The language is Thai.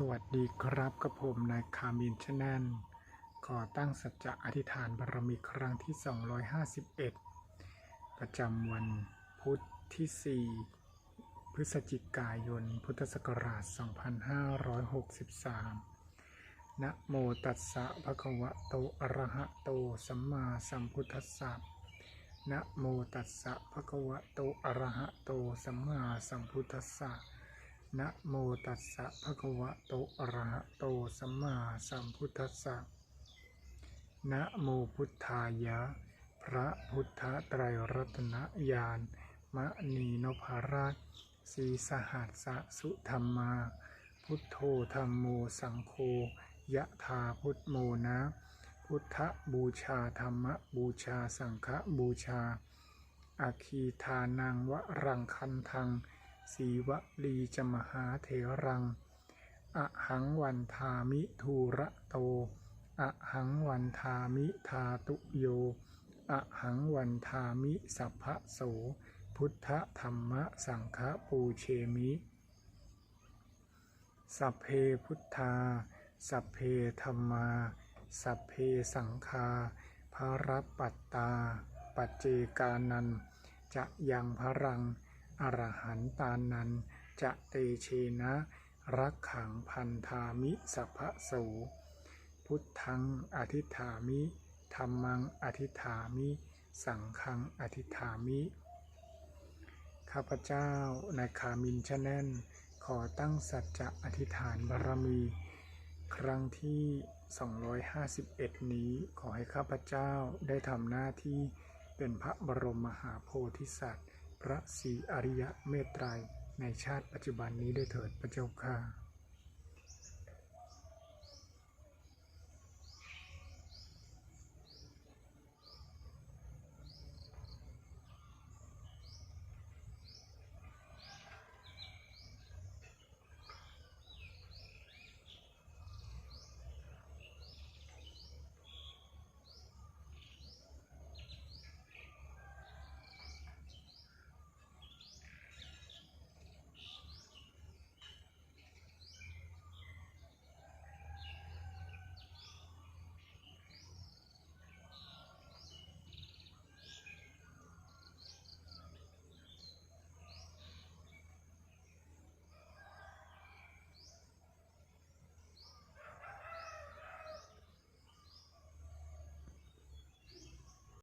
สวัสดีครับกับผมนายคามินชแนลขอตั้งสัจจะอธิษฐานบารมีครั้งที่ 251 ประจำวันพุธที่ 4 พฤศจิกายน พุทธศักราช 2563 นะโมตัสสะภะคะวะโต อะระหะโต สัมมาสัมพุทธัสสะ นะโมตัสสะภะคะวะโต อะระหะโต สัมมาสัมพุทธัสสะ นะโมตัสสะภะคะวะโตอะระหะโตสัมมาสัมพุทธัสสะนะโมพุทธายะ พระพุทธไตรรัตนญาณมะนีนพราชสีสหัสสะสุธรรมา พุทโธธรรมโมสังโฆยะธาพุทโมนะ พุทธบูชาธรรมบูชาสังฆบูชาอาคีทานังวรังคันทัง สีวลีจมหาเถรัง อหังวันทามิทูระโต อหังวันทามิทาตุโย อหังวันทามิสัพพะโส พุทธธรรมสังฆปูเชมิ สัพเพพุทธา สัพเพธรรมา สัพเพสังฆาภารปัตตา ปัจเจกานันจะยังพรัง อรหันตานันจะเตเชนะรักขังพันธามิสัพพะโส พุทธังอธิษฐามิธรรมังอธิษฐามิ สังฆังอธิษฐามิ ข้าพเจ้า นายคามินชะแนนขอตั้งสัจจะอธิษฐานบารมี ครั้งที่ 251 นี้ขอให้ข้าพเจ้าได้ทำหน้าที่เป็นพระบรมมหาโพธิสัตว์ พระศรีอริยะเมตไตรในชาติปัจจุบันนี้ด้วยเถิดพระเจ้าค่ะ